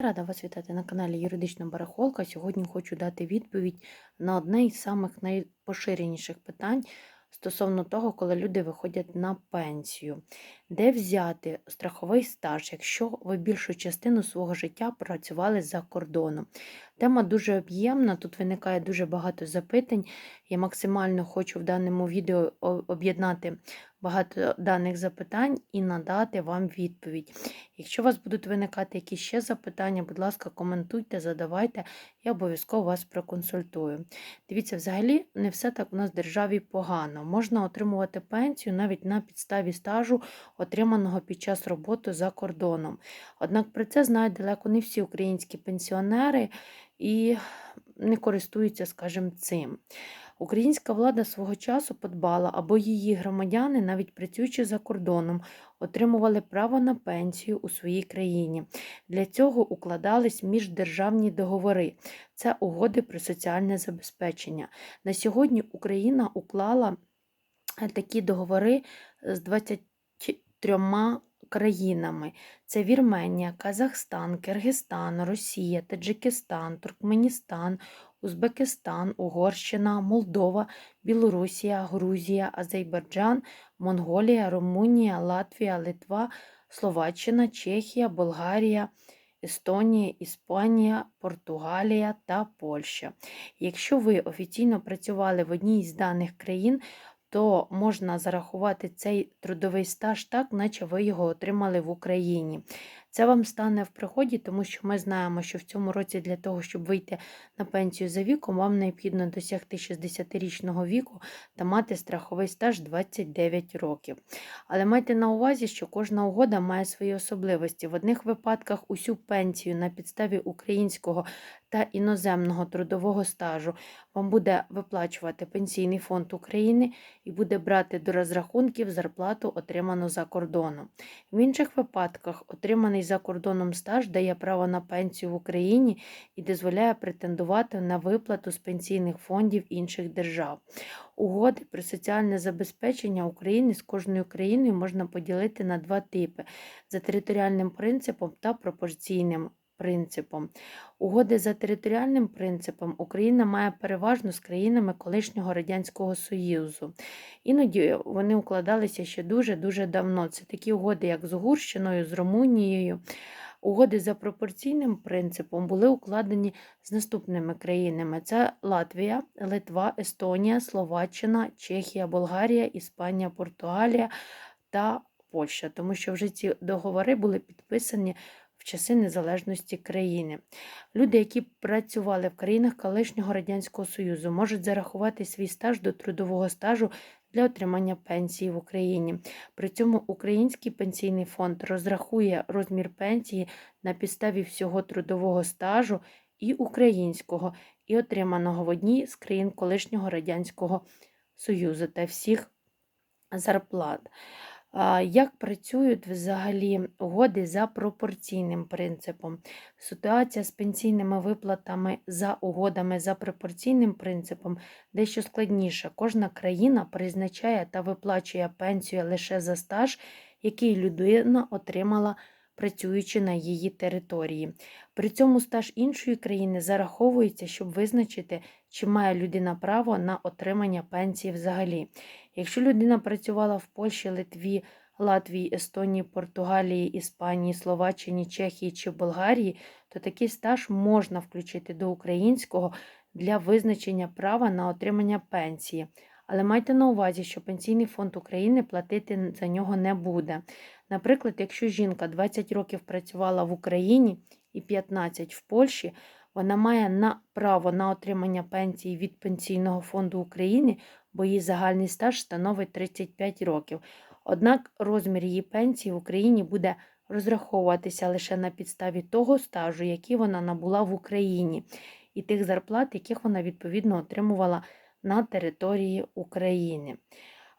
Рада вас вітати на каналі Юридична Барахолка. Сьогодні хочу дати відповідь на одне із самих найпоширеніших питань стосовно того, коли люди виходять на пенсію. Де взяти страховий стаж, якщо ви більшу частину свого життя працювали за кордоном? Тема дуже об'ємна, тут виникає дуже багато запитань. Я максимально хочу в даному відео об'єднати багато даних запитань і надати вам відповідь. Якщо у вас будуть виникати якісь ще запитання, будь ласка, коментуйте, задавайте, я обов'язково вас проконсультую. Дивіться, взагалі не все так у нас в державі погано. Можна отримувати пенсію навіть на підставі стажу, отриманого під час роботи за кордоном. Однак про це знають далеко не всі українські пенсіонери і не користуються, скажімо, цим. Українська влада свого часу подбала, або її громадяни, навіть працюючи за кордоном, отримували право на пенсію у своїй країні. Для цього укладались міждержавні договори. Це угоди про соціальне забезпечення. На сьогодні Україна уклала е, такі договори з 23 країнами. Це Вірменія, Казахстан, Киргизстан, Росія, Таджикистан, Туркменістан, Узбекистан, Угорщина, Молдова, Білорусія, Грузія, Азербайджан, Монголія, Румунія, Латвія, Литва, Словаччина, Чехія, Болгарія, Естонія, Іспанія, Португалія та Польща. Якщо ви офіційно працювали в одній з даних країн, то можна зарахувати цей трудовий стаж так, наче ви його отримали в Україні. Це вам стане в приході, тому що ми знаємо, що в цьому році для того, щоб вийти на пенсію за віком, вам необхідно досягти 60-річного віку та мати страховий стаж 29 років. Але майте на увазі, що кожна угода має свої особливості. В одних випадках усю пенсію на підставі українського та іноземного трудового стажу вам буде виплачувати Пенсійний фонд України і буде брати до розрахунків зарплату, отриману за кордоном. В інших випадках отриманий за кордоном стаж дає право на пенсію в Україні і дозволяє претендувати на виплату з пенсійних фондів інших держав. Угоди про соціальне забезпечення України з кожною країною можна поділити на два типи: за територіальним принципом та пропорційним принципом. Угоди за територіальним принципом Україна має переважно з країнами колишнього Радянського Союзу. Іноді вони укладалися ще дуже-дуже давно. Це такі угоди, як з Угорщиною, з Румунією. Угоди за пропорційним принципом були укладені з наступними країнами: це Латвія, Литва, Естонія, Словаччина, Чехія, Болгарія, Іспанія, Португалія та Польща, тому що вже ці договори були підписані часи незалежності країни. Люди, які працювали в країнах колишнього Радянського Союзу, можуть зарахувати свій стаж до трудового стажу для отримання пенсії в Україні. При цьому Український пенсійний фонд розрахує розмір пенсії на підставі всього трудового стажу і українського, і отриманого в одній з країн колишнього Радянського Союзу та всіх зарплат. Як працюють взагалі угоди за пропорційним принципом? Ситуація з пенсійними виплатами за угодами за пропорційним принципом дещо складніша. Кожна країна призначає та виплачує пенсію лише за стаж, який людина отримала, працюючи на її території. При цьому стаж іншої країни зараховується, щоб визначити, чи має людина право на отримання пенсії взагалі. Якщо людина працювала в Польщі, Литві, Латвії, Естонії, Португалії, Іспанії, Словаччині, Чехії чи Болгарії, то такий стаж можна включити до українського для визначення права на отримання пенсії. Але майте на увазі, що Пенсійний фонд України платити за нього не буде. Наприклад, якщо жінка 20 років працювала в Україні і 15 в Польщі, вона має на право на отримання пенсії від Пенсійного фонду України, бо її загальний стаж становить 35 років. Однак розмір її пенсії в Україні буде розраховуватися лише на підставі того стажу, який вона набула в Україні, і тих зарплат, яких вона відповідно отримувала на території України.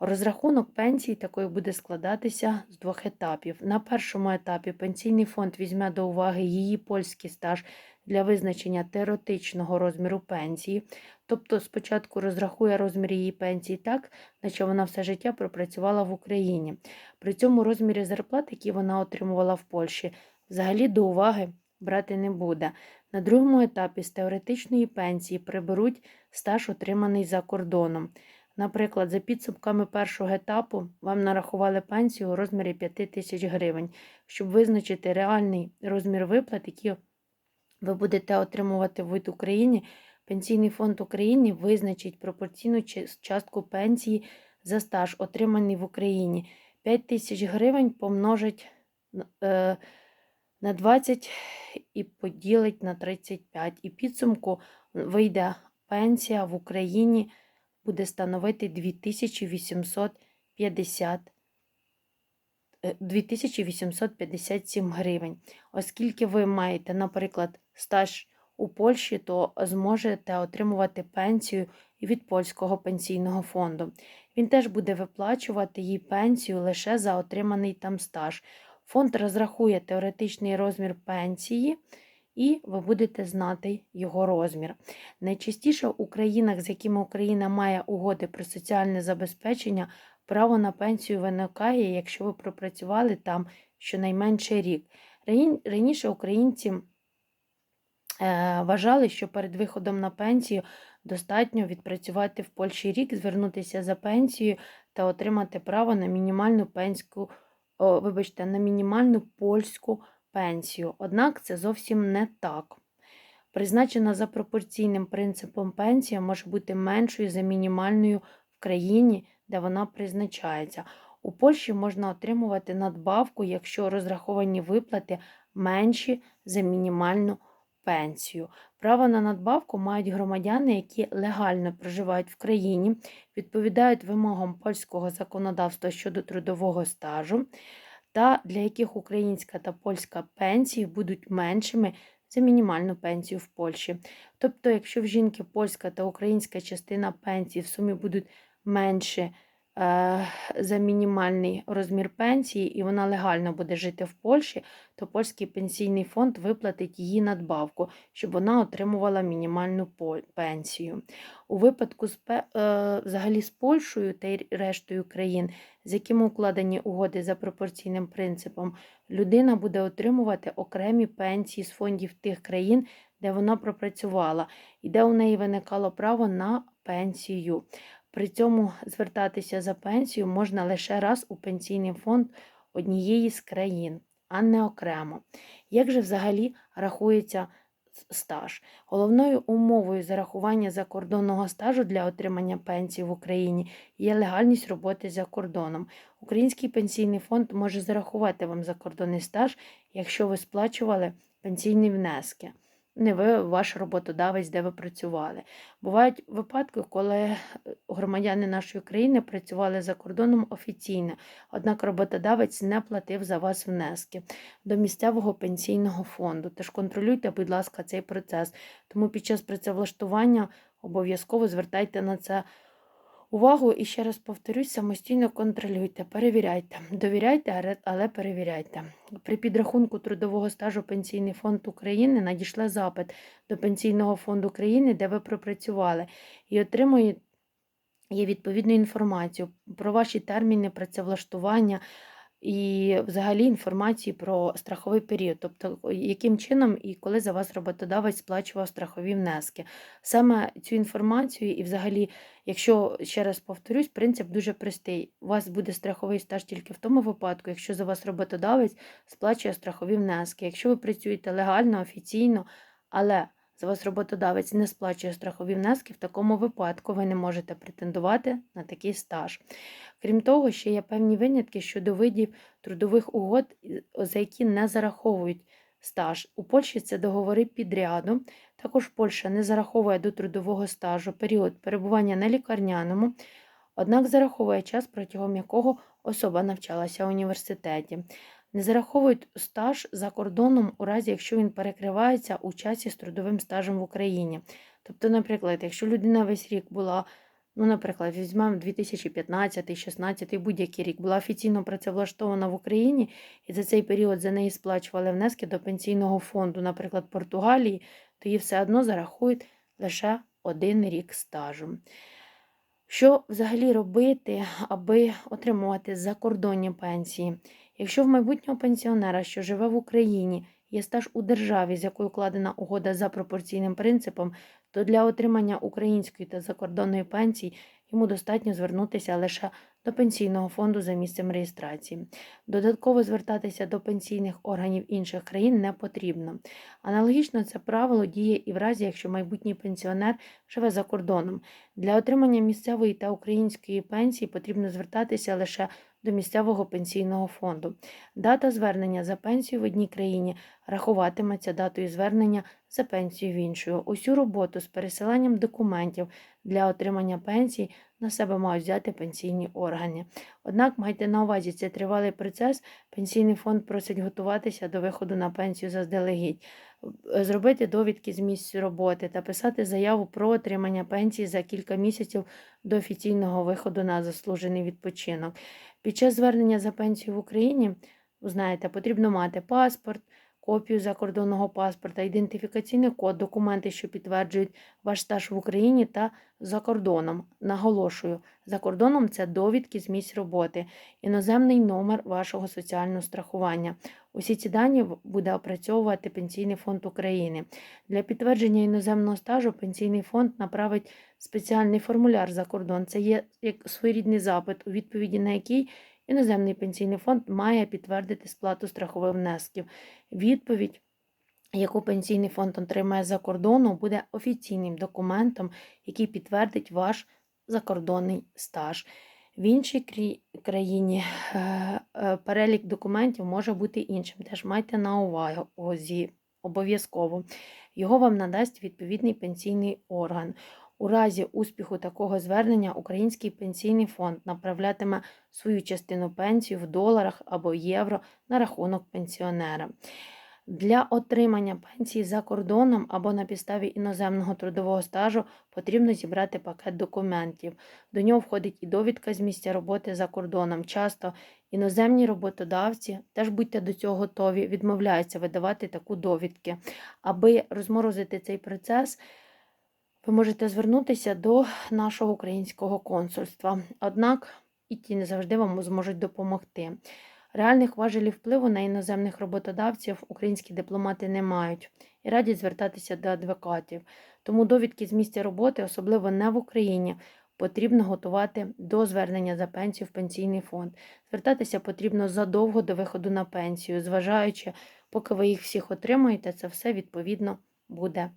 Розрахунок пенсії такої буде складатися з двох етапів. На першому етапі пенсійний фонд візьме до уваги її польський стаж для визначення теоретичного розміру пенсії, тобто спочатку розрахує розмір її пенсії так, наче вона все життя пропрацювала в Україні. При цьому розмірі зарплат, які вона отримувала в Польщі, взагалі до уваги брати не буде. На другому етапі з теоретичної пенсії приберуть стаж, отриманий за кордоном. Наприклад, за підсумками першого етапу вам нарахували пенсію у розмірі 5 тисяч гривень, щоб визначити реальний розмір виплат, які ви будете отримувати в Україні. Пенсійний фонд України визначить пропорційну частку пенсії за стаж, отриманий в Україні. 5 тисяч гривень помножить е, на 20 і поділить на 35. І підсумку вийде пенсія в Україні буде становити 2850 е, 2857 гривень. Оскільки ви маєте, наприклад, стаж у Польщі, то зможете отримувати пенсію від польського пенсійного фонду. Він теж буде виплачувати їй пенсію лише за отриманий там стаж. Фонд розрахує теоретичний розмір пенсії, і ви будете знати його розмір. Найчастіше у країнах, з якими Україна має угоди про соціальне забезпечення, право на пенсію виникає, якщо ви пропрацювали там щонайменше рік. Раніше українці вважали, що перед виходом на пенсію достатньо відпрацювати в Польщі рік, звернутися за пенсією та отримати право на мінімальну пенську, о, вибачте, на мінімальну польську пенсію. Однак це зовсім не так. Призначена за пропорційним принципом пенсія може бути меншою за мінімальною в країні, де вона призначається. У Польщі можна отримувати надбавку, якщо розраховані виплати менші за мінімальну пенсію. Право на надбавку мають громадяни, які легально проживають в країні, відповідають вимогам польського законодавства щодо трудового стажу, та для яких українська та польська пенсії будуть меншими за мінімальну пенсію в Польщі. Тобто, якщо в жінки польська та українська частина пенсії в сумі будуть менше за мінімальний розмір пенсії, і вона легально буде жити в Польщі, то польський пенсійний фонд виплатить її надбавку, щоб вона отримувала мінімальну пенсію. У випадку з е, взагалі з Польщею та й рештою країн, з якими укладені угоди за пропорційним принципом, людина буде отримувати окремі пенсії з фондів тих країн, де вона пропрацювала, і де у неї виникало право на пенсію. При цьому звертатися за пенсію можна лише раз у пенсійний фонд однієї з країн, а не окремо. Як же взагалі рахується стаж? Головною умовою зарахування закордонного стажу для отримання пенсії в Україні є легальність роботи за кордоном. Український пенсійний фонд може зарахувати вам закордонний стаж, якщо ви сплачували пенсійні внески. Не ви, ваш роботодавець, де ви працювали. Бувають випадки, коли е, громадяни нашої країни працювали за кордоном офіційно, однак роботодавець не платив за вас внески до місцевого пенсійного фонду. Тож контролюйте, будь ласка, цей процес. Тому під час працевлаштування обов'язково звертайте на це увагу і ще раз повторюсь, самостійно контролюйте, перевіряйте, довіряйте, але- перевіряйте. При підрахунку трудового стажу Пенсійний фонд України надійшла запит до Пенсійного фонду України, де ви пропрацювали, і отримує відповідну інформацію про ваші терміни працевлаштування і взагалі інформації про страховий період, тобто яким чином і коли за вас роботодавець сплачував страхові внески. Саме цю інформацію, і взагалі, якщо ще раз повторюсь, принцип дуже простий. У вас буде страховий стаж тільки в тому випадку, якщо за вас роботодавець сплачує страхові внески. Якщо ви працюєте легально, офіційно, але за вас роботодавець не сплачує страхові внески, в такому випадку ви не можете претендувати на такий стаж. Крім того, ще є певні винятки щодо видів трудових угод, за які не зараховують стаж. У Польщі це договори підряду. Також Польща не зараховує до трудового стажу період перебування на лікарняному, однак зараховує час, протягом якого особа навчалася в університеті. Не зараховують стаж за кордоном у разі, якщо він перекривається у часі з трудовим стажем в Україні. Тобто, наприклад, якщо людина весь рік була, ну, наприклад, візьмемо 2015, 16, будь-який рік, була офіційно працевлаштована в Україні, і за цей період за неї сплачували внески до пенсійного фонду, наприклад, Португалії, то їй все одно зарахують лише один рік стажу. Що взагалі робити, аби отримувати закордонні пенсії? Якщо в майбутнього пенсіонера, що живе в Україні, є стаж у державі, з якою укладена угода за пропорційним принципом, то для отримання української та закордонної пенсій йому достатньо звернутися лише до пенсійного фонду за місцем реєстрації. Додатково звертатися до пенсійних органів інших країн не потрібно. Аналогічно це правило діє і в разі, якщо майбутній пенсіонер живе за кордоном. Для отримання місцевої та української пенсії потрібно звертатися лише до місцевого пенсійного фонду. Дата звернення за пенсію в одній країні рахуватиметься датою звернення за пенсію в іншою. Усю роботу з пересиланням документів для отримання пенсії на себе мають взяти пенсійні органи. Однак майте на увазі, це тривалий процес. Пенсійний фонд просить готуватися до виходу на пенсію заздалегідь, е, зробити довідки з місць роботи та писати заяву про отримання пенсії за кілька місяців до офіційного виходу на заслужений відпочинок. Під час звернення за пенсію в Україні, знаєте, потрібно мати паспорт, копію закордонного паспорта, ідентифікаційний код, документи, що підтверджують ваш стаж в Україні та за кордоном. Наголошую, за кордоном це довідки з місць роботи, іноземний номер вашого соціального страхування. Усі ці дані буде опрацьовувати Пенсійний фонд України. Для підтвердження іноземного стажу Пенсійний фонд направить спеціальний формуляр за кордон. Це є як своєрідний запит, у відповіді на який іноземний пенсійний фонд має підтвердити сплату страхових внесків. Відповідь. Яку пенсійний фонд отримає за кордону, буде офіційним документом, який підтвердить ваш закордонний стаж. В іншій країні е, е, перелік документів може бути іншим. Теж майте на увазі обов'язково. Його вам надасть відповідний пенсійний орган. У разі успіху такого звернення Український пенсійний фонд направлятиме свою частину пенсії в доларах або євро на рахунок пенсіонера. Для отримання пенсії за кордоном або на підставі іноземного трудового стажу потрібно зібрати пакет документів. До нього входить і довідка з місця роботи за кордоном. Часто іноземні роботодавці, теж будьте до цього готові, відмовляються видавати таку довідки. Аби розморозити цей процес, ви можете звернутися до нашого українського консульства. Однак і ті не завжди вам зможуть допомогти. Реальних важелів впливу на іноземних роботодавців українські дипломати не мають і радять звертатися до адвокатів. Тому довідки з місця роботи, особливо не в Україні, потрібно готувати до звернення за пенсію в пенсійний фонд. Звертатися потрібно задовго до виходу на пенсію, зважаючи, поки ви їх всіх отримаєте, це все відповідно буде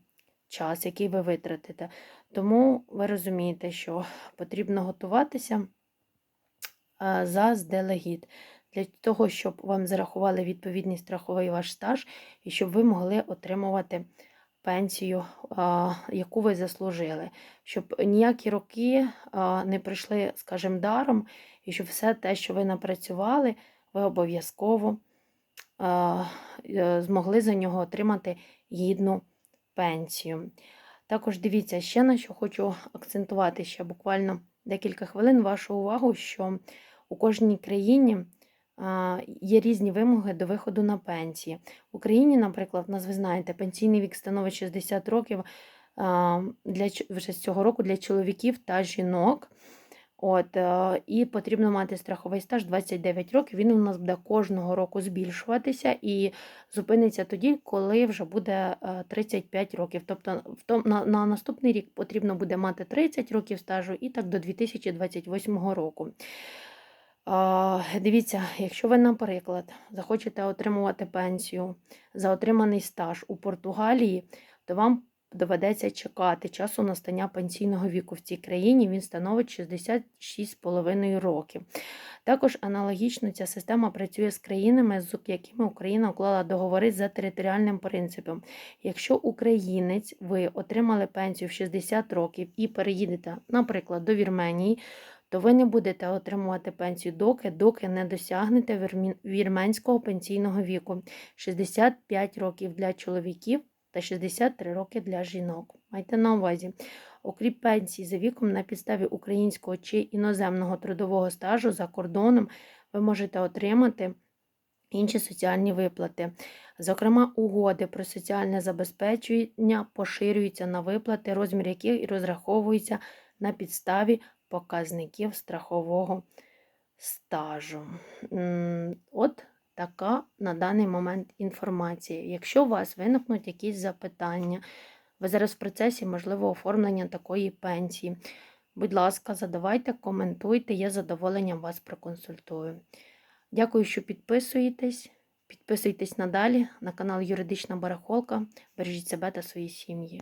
час, який ви витратите. Тому ви розумієте, що потрібно готуватися заздалегідь для того, щоб вам зарахували відповідний страховий ваш стаж і щоб ви могли отримувати пенсію, яку ви заслужили, щоб ніякі роки не прийшли, скажімо, даром, і щоб все те, що ви напрацювали, ви обов'язково е, змогли за нього отримати гідну пенсію. Також дивіться, ще на що хочу акцентувати ще буквально декілька хвилин вашу увагу, що у кожній країні є різні вимоги до виходу на пенсії. В Україні, наприклад, нас ви знаєте, пенсійний вік становить 60 років для вже з цього року для чоловіків та жінок. От, е, І потрібно мати страховий стаж 29 років. Він у нас буде кожного року збільшуватися і зупиниться тоді, коли вже буде 35 е, років. Тобто на, на наступний рік потрібно буде мати 30 років стажу і так до 2028 року. Дивіться, якщо ви, наприклад, захочете отримувати пенсію за отриманий стаж у Португалії, то вам доведеться чекати часу настання пенсійного віку в цій країні, він становить 66,5 років. Також аналогічно ця система працює з країнами, з якими Україна уклала договори за територіальним принципом. Якщо українець ви отримали пенсію в 60 років і переїдете, наприклад, до Вірменії, то ви не будете отримувати пенсію доки, доки не досягнете вірменського пенсійного віку 65 років для чоловіків та 63 роки для жінок. Майте на увазі, окрім пенсії за віком на підставі українського чи іноземного трудового стажу за кордоном, ви можете отримати інші соціальні виплати. Зокрема, угоди про соціальне забезпечення поширюються на виплати, розмір яких і розраховується на підставі показників страхового стажу. От така на даний момент інформація. Якщо у вас виникнуть якісь запитання, ви зараз в процесі можливо оформлення такої пенсії. Будь ласка, задавайте, коментуйте, я з задоволенням вас проконсультую. Дякую, що підписуєтесь. Підписуйтесь надалі на канал Юридична Барахолка. Бережіть себе та свої сім'ї.